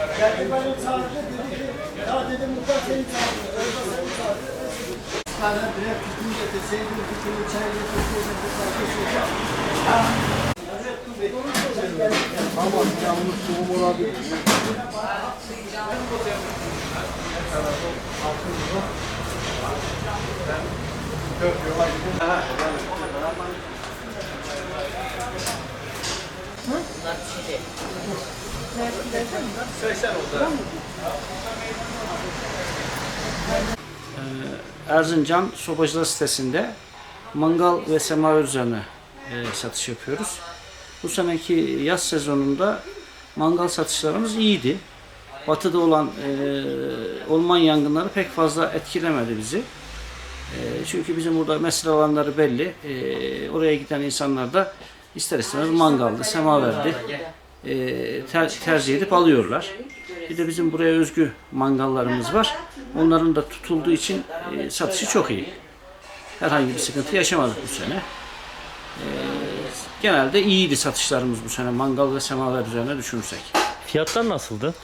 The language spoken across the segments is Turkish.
beni çağırdı dedi ki ya dedim muhtar seni çağırdı. Orada seni çağırdı. Bir tane birer tütün getirseydin tütünü çay getirseydin Tamam yalnız soğum olabilir. Erzincan Sobacılar sitesinde mangal ve semaver üzerine e, satış yapıyoruz. Bu seneki yaz sezonunda mangal satışlarımız iyiydi. Batıda olan e, orman yangınları pek fazla etkilemedi bizi. E, çünkü bizim burada mesire alanları belli. E, oraya giden insanlar da ister istemez mangaldı, semaverdi e, ter- tercih edip alıyorlar. Bir de bizim buraya özgü mangallarımız var. Onların da tutulduğu için e, satışı çok iyi. Herhangi bir sıkıntı yaşamadık bu sene. E, genelde iyiydi satışlarımız bu sene mangal ve semaver üzerine düşünürsek. Fiyatlar nasıldı?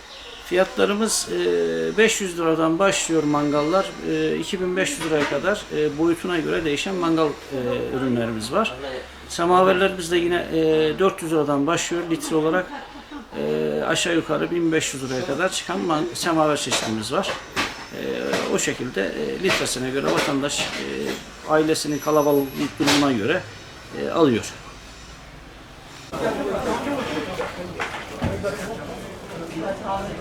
Fiyatlarımız e, 500 liradan başlıyor mangallar. E, 2500 liraya kadar e, boyutuna göre değişen mangal e, ürünlerimiz var. Semaverlerimiz de yine e, 400 liradan başlıyor litre olarak. E, aşağı yukarı 1500 liraya kadar çıkan semaver çeşitimiz var. E, o şekilde e, litresine göre vatandaş e, ailesinin kalabalık durumuna göre e, alıyor.